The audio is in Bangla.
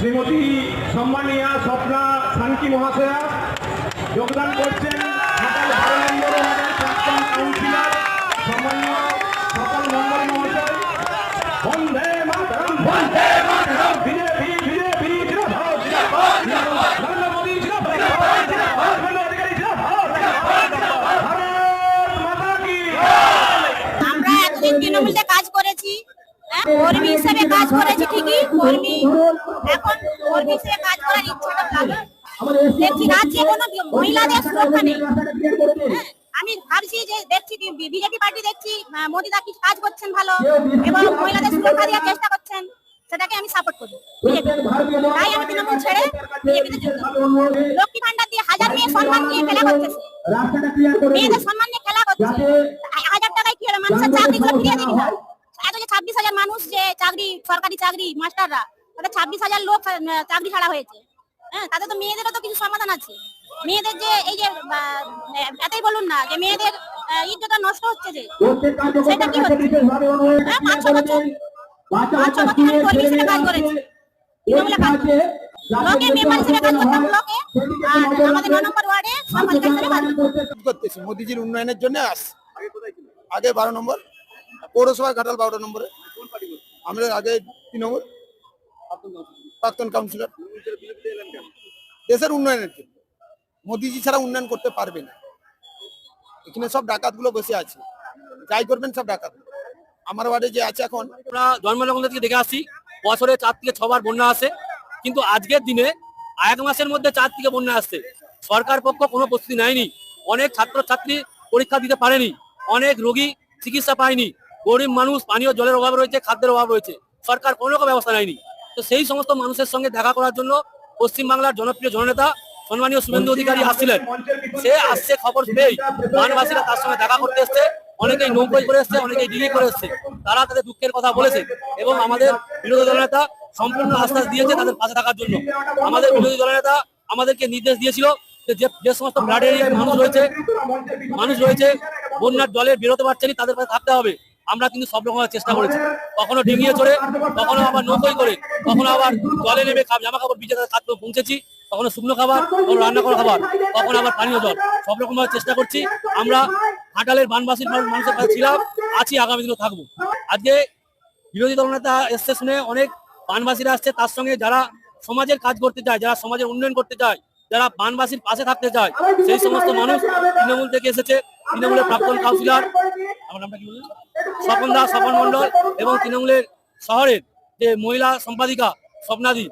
শ্রীমতী সম্মানীয়া স্বপ্না শান্তি মহাশয়া যোগদান করছেন সম্মানীয় সকল মহাশয়। মাতরম। মাতরম। নরেন্দ্র মোদী নরেন্দ্র অধিকারী ভারত মাতা কি? আমরা এতদিন তৃণমূলে কাজ করেছি। কর্মী হিসেবে কাজ করেছি ঠিকই কর্মী। এখন কর্মী হিসেবে কাজ করার ইচ্ছাটা ভালো। দেখছি রাজ্যে কোনো মহিলাদের সুরক্ষা নেই। হ্যাঁ, আমি ভাবছি যে দেখছি বিজেপি পার্টি দেখছি মোদী দা কিছু কাজ করছেন ভালো এবং মহিলাদের সুরক্ষা দেওয়ার চেষ্টা করছেন সেটাকে আমি সাপোর্ট করি। তাই আমি তৃণমূল ছেড়ে বিজেপিতে যোগদান লক্ষ্মী ভান্ডার দিয়ে হাজার মেয়ে সম্মান নিয়ে খেলা করতেছে। মেয়েদের সম্মান নিয়ে খেলা করছে হাজার টাকায় কি হবে মানুষের চাকরিগুলো ফিরিয়ে দিবি না? এত যে ছাব্বিশ হাজার মানুষ যে চাকরি, সরকারি চাকরি, মাস্টাররা, তাদের ছাব্বিশ হাজার লোক চাকরি ছাড়া হয়েছে। হ্যাঁ তাদের তো মেয়েদেরও তো কিছু সমাধান আছে। মেয়েদের যে এই যে এতই বলুন না যে মেয়েদের নষ্ট হচ্ছে যে। সেটা কি হচ্ছে? পাঁচ বছর পাঁচ বছর কর্মী হিসেবে কাজ তৃণমূলে কাজ আমাদের উন্নয়নের জন্য আগে বারো নম্বর। পৌরসভা ঘাটাল বারো নম্বরে। আমরা আগে তৃণমূল, প্রাক্তন কাউন্সিলর। দেশের উন্নয়নের জন্য। মোদিজি ছাড়া উন্নয়ন করতে পারবে না। এখানে সব ডাকাতগুলো বসে আছে। যাই করবেন সব ডাকাত। আমার ওয়ার্ডে যে আছে এখন। আমরা জন্মলগ্ন থেকে দেখে আসছি, বছরে চার থেকে ছবার বন্যা আসে। কিন্তু আজকের দিনে এক মাসের মধ্যে চার থেকে বন্যা আসছে। সরকার পক্ষ কোনো প্রস্তুতি নেয়নি। অনেক ছাত্রছাত্রী পরীক্ষা দিতে পারেনি। অনেক রোগী চিকিৎসা পায়নি। গরিব মানুষ, পানীয় জলের অভাব রয়েছে, খাদ্যের অভাব রয়েছে। সরকার কোনো রকম ব্যবস্থা নেয়নি। তো সেই সমস্ত মানুষের সঙ্গে দেখা করার জন্য পশ্চিমবাংলার জনপ্রিয় জননেতা সম্মানীয় শুভেন্দু অধিকারী আসছিলেন। সে আসছে, খবর পেয়েই। বানবাসীরা তার সঙ্গে দেখা করতে এসছে। অনেকেই নৌকোয় করে এসছে, অনেকেই ডিঙি করে এসছে। তারা তাদের দুঃখের কথা বলেছে এবং আমাদের বিরোধী দলনেতা সম্পূর্ণ আশ্বাস দিয়েছে তাদের পাশে থাকার জন্য। আমাদের বিরোধী দলনেতা আমাদেরকে নির্দেশ দিয়েছিল যে যে- সমস্ত ফ্লাড এরিয়ায় মানুষ রয়েছে মানুষ রয়েছে, বন্যার জলে বেরোতে পারছে না, তাদের পাশে থাকতে হবে। আমরা কিন্তু সব রকমের চেষ্টা করেছি। কখনো ডিঙিয়ে চড়ে, কখনো আবার নৌকোয় করে, কখনো আবার জলে নেমে জামা কাপড় তাদের খাদ্য পৌঁছেছি, কখনো শুকনো খাবার, কখনো রান্না করা খাবার, কখনো আবার পানীয় জল। সব রকম ভাবে চেষ্টা করছি। আমরা হাটালের বানবাসীর মানুষের কাছে ছিলাম, আছি, আগামী দিনও থাকব। আজকে বিরোধী দলনেতা এসছে শুনে অনেক বানবাসীরা আসছে। তার সঙ্গে যারা সমাজের কাজ করতে চায়, যারা সমাজের উন্নয়ন করতে চায়, যারা বানবাসীর পাশে থাকতে চায়, সেই সমস্ত মানুষ তৃণমূল থেকে এসেছে। তৃণমূলের প্রাক্তন কাউন্সিলর। আমার নামটা কি বললেন? স্বপন দাস স্বপন মন্ডল এবং তৃণমূলের শহরের যে মহিলা সম্পাদিকা স্বপ্নাদি